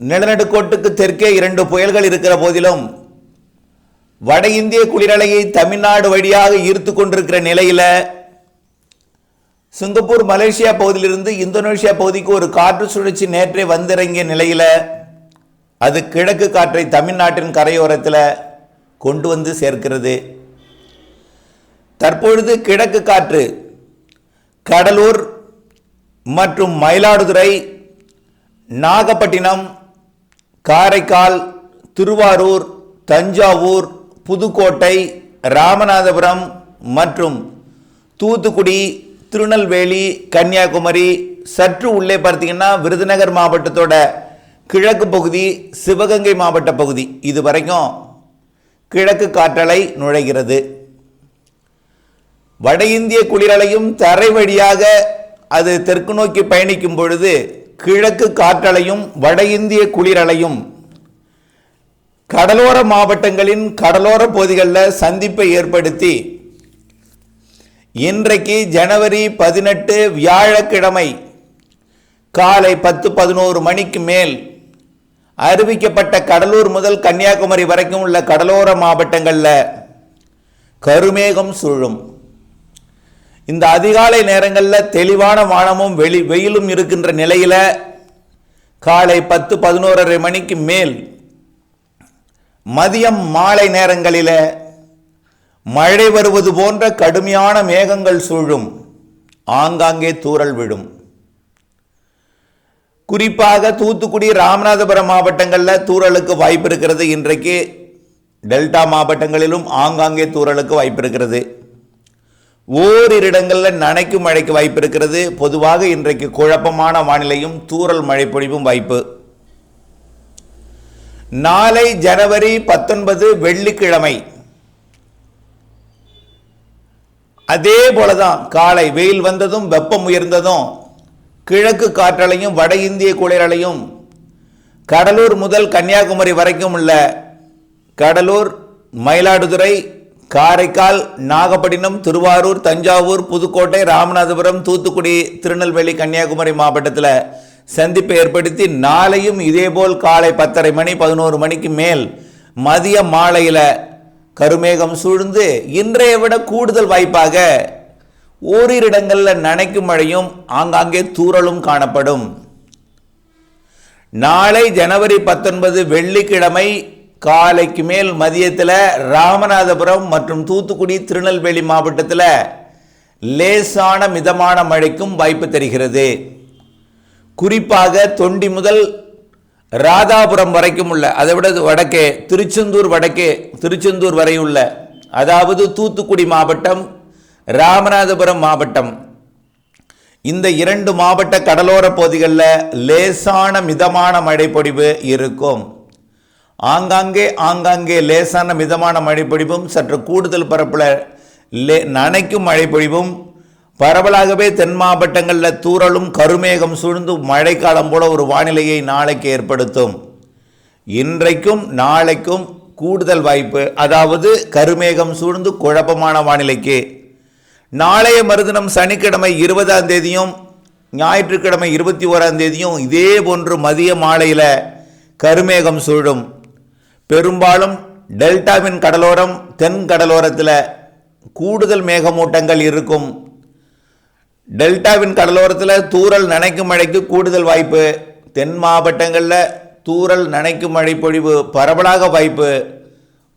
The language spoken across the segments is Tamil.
நிலநடுக்கோட்டுக்கு தெற்கே இரண்டு புயல்கள் இருக்கிற போதிலும் வட இந்திய குளிரலையை தமிழ்நாடு வழியாக ஈர்த்து கொண்டிருக்கிற நிலையில் சிங்கப்பூர் மலேசியா பகுதியிலிருந்து இந்தோனேஷியா பகுதிக்கு ஒரு காற்று சுழற்சி நேற்றே வந்திறங்கிய நிலையில் அது கிழக்கு காற்றை தமிழ்நாட்டின் கரையோரத்தில் கொண்டு வந்து சேர்க்கிறது. தற்பொழுது கிழக்கு காற்று கடலூர் மற்றும் மயிலாடுதுறை நாகப்பட்டினம் காரைக்கால் திருவாரூர் தஞ்சாவூர் புதுக்கோட்டை ராமநாதபுரம் மற்றும் தூத்துக்குடி திருநெல்வேலி கன்னியாகுமரி சற்று உள்ளே பார்த்தீங்கன்னா விருதுநகர் மாவட்டத்தோட கிழக்கு பகுதி சிவகங்கை மாவட்ட பகுதி. இது வரைக்கும் கிழக்கு காற்றலை நுழைகிறது. வட இந்திய குளிரலையும் தரை வழியாக அது தெற்கு நோக்கி பயணிக்கும் பொழுது கிழக்கு காற்றலையும் வட இந்திய குளிரலையும் கடலோர மாவட்டங்களின் கடலோர பகுதிகளில் சந்திப்பை ஏற்படுத்தி இன்றைக்கு ஜனவரி பதினெட்டு வியாழக்கிழமை காலை பத்து பதினோரு மணிக்கு மேல் அறிவிக்கப்பட்ட கடலூர் முதல் கன்னியாகுமரி வரைக்கும் உள்ள கடலோர மாவட்டங்களில் கருமேகம் சூழும். இந்த அதிகாலை நேரங்களில் தெளிவான வானமும் வெளி வெயிலும் இருக்கின்ற நிலையில் காலை பத்து பதினோரரை மணிக்கு மேல் மதியம் மாலை நேரங்களில் மழை வருவது போன்ற கடுமையான மேகங்கள் சூழும். ஆங்காங்கே தூறல் விழும் குறிப்பாக தூத்துக்குடி ராமநாதபுரம் மாவட்டங்களில் தூறலுக்கு வாய்ப்பு இருக்கிறது. இன்றைக்கு டெல்டா மாவட்டங்களிலும் ஆங்காங்கே தூறலுக்கு வாய்ப்பு இருக்கிறது. ஓரிரு இடங்களில் நனைக்கும் மழைக்கு வாய்ப்பு இருக்கிறது பொதுவாக இன்றைக்கு குழப்பமான வானிலையும் தூறல் மழை பொழிவும் வாய்ப்பு. நாளை ஜனவரி பத்தொன்பது வெள்ளிக்கிழமை. அதே போலதான் காலை வெயில் வந்ததும் வெப்பம் உயர்ந்ததும் கிழக்கு காற்றலையும் வட இந்திய குளிரலையும் கடலூர் முதல் கன்னியாகுமரி வரைக்கும் உள்ள கடலூர் மயிலாடுதுறை காரைக்கால் நாகப்பட்டினம் திருவாரூர் தஞ்சாவூர் புதுக்கோட்டை ராமநாதபுரம் தூத்துக்குடி திருநெல்வேலி கன்னியாகுமரி மாவட்டத்தில் சந்திப்பை ஏற்படுத்தி நாளையும் இதேபோல் காலை பத்தரை மணி பதினோரு மணிக்கு மேல் மதிய மாலையில் கருமேகம் சூழ்ந்து இன்றைய விட கூடுதல் வாய்ப்பாக ஓரிரு இடங்களில் நனைக்கும் மழையும் ஆங்காங்கே தூறலும் காணப்படும். நாளை ஜனவரி பத்தொன்பது வெள்ளிக்கிழமை காலைக்கு மேல் மதியத்தில் ராமநாதபுரம் மற்றும் தூத்துக்குடி திருநெல்வேலி மாவட்டத்தில் லேசான மிதமான மழைக்கும் வாய்ப்பு தருகிறது. குறிப்பாக தொண்டி முதல் ராதாபுரம் வரைக்கும் உள்ள அதை விட வடக்கே திருச்செந்தூர் வடக்கே திருச்செந்தூர் வரை உள்ள அதாவது தூத்துக்குடி மாவட்டம் ராமநாதபுரம் மாவட்டம். இந்த இரண்டு மாவட்ட கடலோர பகுதிகளில் லேசான மிதமான மழை பொழிவு இருக்கும். ஆங்காங்கே ஆங்காங்கே லேசான மிதமான மழைப்பொழிவும் சற்று கூடுதல் பரப்பில் லே நனைக்கும் மழைப்பொழிவும். பரவலாகவே தென் மாவட்டங்களில் தூறலும் கருமேகம் சூழ்ந்து மழைக்காலம் போல ஒரு வானிலையை நாளைக்கு ஏற்படுத்தும். இன்றைக்கும் நாளைக்கும் கூடுதல் வாய்ப்பு அதாவது கருமேகம் சூழ்ந்து குழப்பமான வானிலைக்கு. நாளைய மறுதினம் சனிக்கிழமை இருபதாம் தேதியும் ஞாயிற்றுக்கிழமை இருபத்தி ஓராம் தேதியும் இதே போன்று மதிய மாலையில் கருமேகம் சூழும். பெரும்பாலும் டெல்டாவின் கடலோரம் தென் கடலோரத்தில் கூடுதல் மேகமூட்டங்கள் இருக்கும். டெல்டாவின் கடலோரத்தில் தூரல் நனைக்கும் மழைக்கு கூடுதல் வாய்ப்பு. தென் மாவட்டங்களில் தூரல் நனைக்கும் மழை பொழிவு பரவலாக வாய்ப்பு.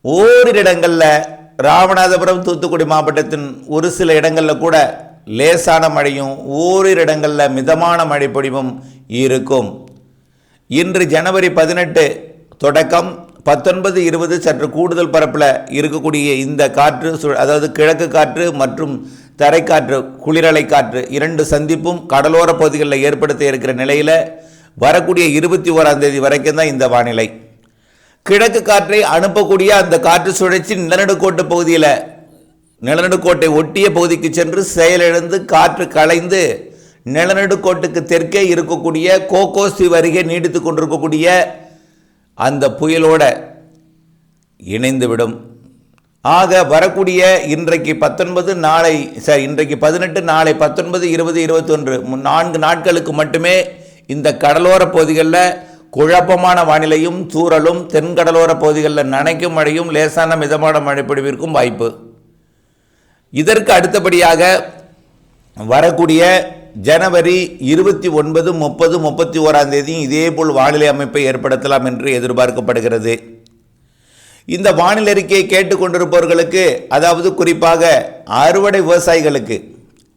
ஓரிரு இடங்களில் ராமநாதபுரம் தூத்துக்குடி மாவட்டத்தின் ஒரு சில இடங்களில் கூட லேசான மழையும் ஓரிரு இடங்களில் மிதமான மழை பொழிவும் இருக்கும். இன்று ஜனவரி பதினெட்டு தொடக்கம் பத்தொன்பது இருபது சற்று கூடுதல் பரப்பில் இருக்கக்கூடிய இந்த காற்று சு- அதாவது கிழக்கு காற்று மற்றும் தரைக்காற்று குளிரலை காற்று இரண்டு சந்திப்பும் கடலோர பகுதிகளில் ஏற்படுத்த இருக்கிற நிலையில் வரக்கூடிய இருபத்தி ஓராம் தேதி வரைக்கும் தான் இந்த வானிலை. கிழக்கு காற்றை அனுப்பக்கூடிய அந்த காற்று சுழற்சி நிலநடுக்கோட்டு பகுதியில் நிலநடுக்கோட்டை ஒட்டிய பகுதிக்கு சென்று செயலிழந்து காற்று கலைந்து நிலநடுக்கோட்டுக்கு தெற்கே இருக்கக்கூடிய கோகோசி அருகே நீடித்து கொண்டிருக்கக்கூடிய அந்த புயலோட இணைந்துவிடும். ஆக வரக்கூடிய இன்றைக்கு பத்தொன்பது நாளை சார் இன்றைக்கு பதினெட்டு நாளை பத்தொன்பது இருபது இருபத்தொன்று நான்கு நாட்களுக்கு மட்டுமே இந்த கடலோர பகுதிகளில் குழப்பமான வானிலையும் தூறலும் தென்கடலோர பகுதிகளில் நனைக்கும் மழையும் லேசான மிதமான மழைப்பொழிவிற்கும் வாய்ப்பு. இதற்கு அடுத்தபடியாக வரக்கூடிய ஜனவரி இருபத்தி ஒன்பது முப்பது முப்பத்தி ஓராம் தேதியும் இதேபோல் வானிலை அமைப்பை ஏற்படுத்தலாம் என்று எதிர்பார்க்கப்படுகிறது. இந்த வானிலை அறிக்கையை கேட்டுக்கொண்டிருப்பவர்களுக்கு அதாவது குறிப்பாக அறுவடை விவசாயிகளுக்கு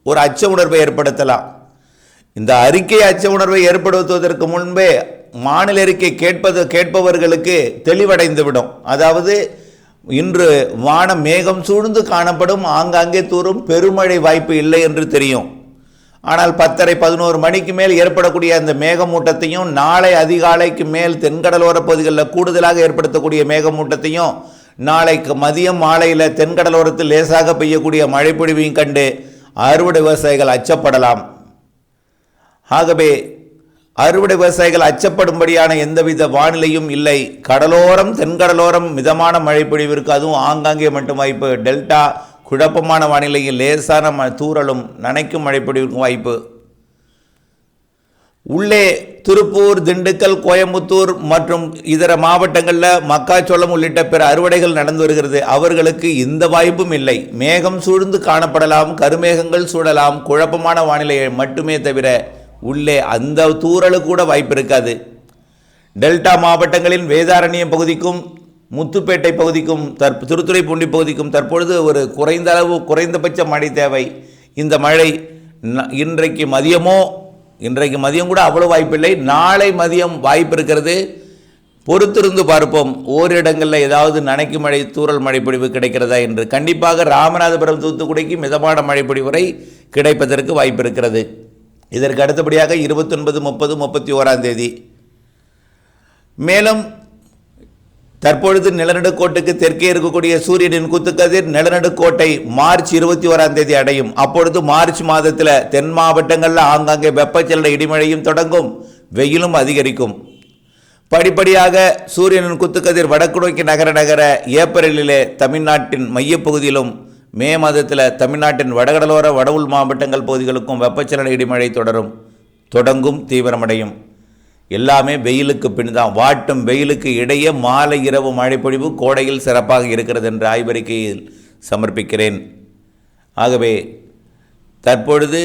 ஒரு அச்ச உணர்வை ஏற்படுத்தலாம். இந்த அறிக்கை அச்ச உணர்வை ஏற்படுத்துவதற்கு முன்பே மாநில அறிக்கை கேட்பது கேட்பவர்களுக்கு தெளிவடைந்துவிடும். அதாவது இன்று வானம் மேகம் சூழ்ந்து காணப்படும் ஆங்காங்கே தூரும் பெருமழை வாய்ப்பு இல்லை என்று தெரியும். ஆனால் பத்தரை பதினோரு மணிக்கு மேல் ஏற்படக்கூடிய அந்த மேகமூட்டத்தையும் நாளை அதிகாலைக்கு மேல் தென்கடலோர பகுதிகளில் கூடுதலாக ஏற்படுத்தக்கூடிய மேகமூட்டத்தையும் நாளைக்கு மதியம் மாலையில் தென்கடலோரத்தில் லேசாக பெய்யக்கூடிய மழைப்பொழிவையும் கண்டு அறுவடை விவசாயிகள் அச்சப்படலாம். ஆகவே அறுவடை விவசாயிகள் அச்சப்படும்படியான எந்தவித வானிலையும் இல்லை. கடலோரம் தென்கடலோரம் மிதமான மழை பொழிவிற்கு அதுவும் ஆங்காங்கே மட்டும் வாய்ப்பு. டெல்டா குழப்பமான வானிலையில் லேசான ம தூறலும் நனைக்கும் மழை பொழிவிற்கும் வாய்ப்பு. உள்ளே திருப்பூர் திண்டுக்கல் கோயம்புத்தூர் மற்றும் இதர மாவட்டங்களில் மக்காச்சோளம் உள்ளிட்ட பிற அறுவடைகள் நடந்து வருகிறது. அவர்களுக்கு இந்த வாய்ப்பும் இல்லை. மேகம் சூழ்ந்து காணப்படலாம் கருமேகங்கள் சூழலாம். குழப்பமான வானிலையை மட்டுமே தவிர உள்ளே அந்த தூறலு கூட வாய்ப்பு இருக்காது. டெல்டா மாவட்டங்களின் வேதாரண்யம் பகுதிக்கும் முத்துப்பேட்டை பகுதிக்கும் தற் திருத்துறைப்பூண்டி பகுதிக்கும் தற்பொழுது ஒரு குறைந்த அளவு குறைந்தபட்ச மழை தேவை. இந்த மழை ந- இன்றைக்கு மதியமோ இன்றைக்கு மதியம் கூட அவ்வளோ வாய்ப்பில்லை. நாளை மதியம் வாய்ப்பு இருக்கிறது. பொறுத்திருந்து பார்ப்போம். ஓரிடங்களில் ஏதாவது நனைக்கும் மழை தூரல் மழைப்பொழிவு கிடைக்கிறதா என்று. கண்டிப்பாக ராமநாதபுரம் தூத்துக்குடிக்கு மிதமான மழைப்பொழிவுரை வரை கிடைப்பதற்கு வாய்ப்பு இருக்கிறது. இதற்கு அடுத்தபடியாக இருபத்தொன்பது முப்பது முப்பத்தி ஓராம் தேதி. மேலும் தற்பொழுது நிலநடுக்கோட்டுக்கு தெற்கே இருக்கக்கூடிய சூரியனின் குத்துக்கதிர் நிலநடுக்கோட்டை மார்ச் இருபத்தி ஓராம் தேதி அடையும். அப்பொழுது மார்ச் மாதத்தில் தென் மாவட்டங்களில் ஆங்காங்கே வெப்பச்சலன இடிமழையும் தொடங்கும். வெயிலும் அதிகரிக்கும். படிப்படியாக சூரியனின் குத்துக்கதிர் வடக்கு நோக்கி நகர நகர ஏப்ரலிலே தமிழ்நாட்டின் மையப்பகுதியிலும் மே மாதத்தில் தமிழ்நாட்டின் வடகடலோர வடவுள் மாவட்டங்கள் பகுதிகளுக்கும் வெப்பச்சலன இடிமழை தொடரும். தொடங்கும் தீவிரமடையும். எல்லாமே வெயிலுக்கு பின் தான் வாட்டும் வெயிலுக்கு இடையே மாலை இரவு மழைப்பொழிவு கோடையில் சிறப்பாக இருக்கிறது என்ற ஆய்வறிக்கையில் சமர்ப்பிக்கிறேன். ஆகவே தற்பொழுது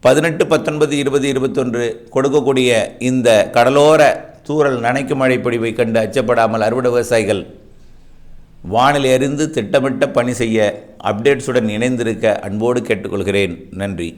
பதினெட்டு பத்தொன்பது இருபது இருபத்தொன்று கொடுக்கக்கூடிய இந்த கடலோர தூறல் நனைக்கும் மழைப்பொழிவை கண்டு அச்சப்படாமல் அறுவடை விவசாயிகள் வானிலை அறிந்து திட்டமிட்ட பணி செய்ய அப்டேட்ஸுடன் இணைந்திருக்க அன்போடு கேட்டுக்கொள்கிறேன். நன்றி.